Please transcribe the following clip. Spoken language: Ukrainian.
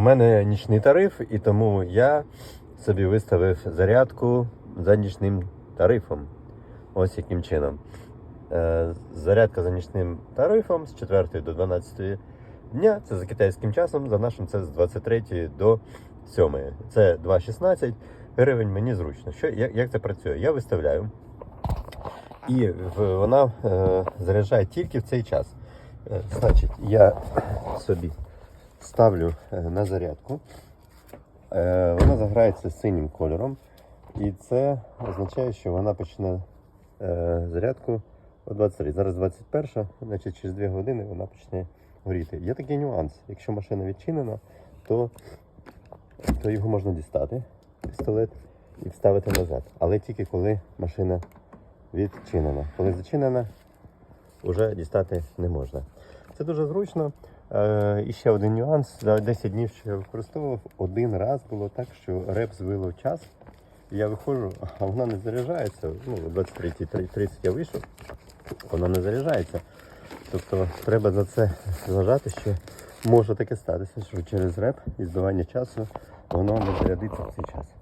у мене нічний тариф, і тому я собі виставив зарядку за нічним тарифом. Ось яким чином. Е, Зарядка за нічним тарифом з 4 до 12 дня. Це за китайським часом, за нашим це з 23 до 7. Це 2,16 гривень, мені зручно. Що, як, як це працює? Я виставляю. І вона е, заряджає тільки в цей час. Е, значить, я собі ставлю е, на зарядку. Е, вона заграється синім кольором. І це означає, що вона почне е, зарядку о 23. Зараз 21, значить через 2 години вона почне горіти. Є такий нюанс. Якщо машина відчинена, то, то його можна дістати, пістолет, і вставити назад. Але тільки коли машина відчинена. Коли зачинена, вже дістати не можна. Це дуже зручно. Е, і ще один нюанс. За 10 днів, що я використовував, один раз було так, що реп звило час. Я виходжу, а вона не заряджається. Ну, о 23.30 я вийшов, вона не заряджається. Тобто треба за це зважати, що може таке статися, що через реп і збивання часу воно не зарядиться в цей час.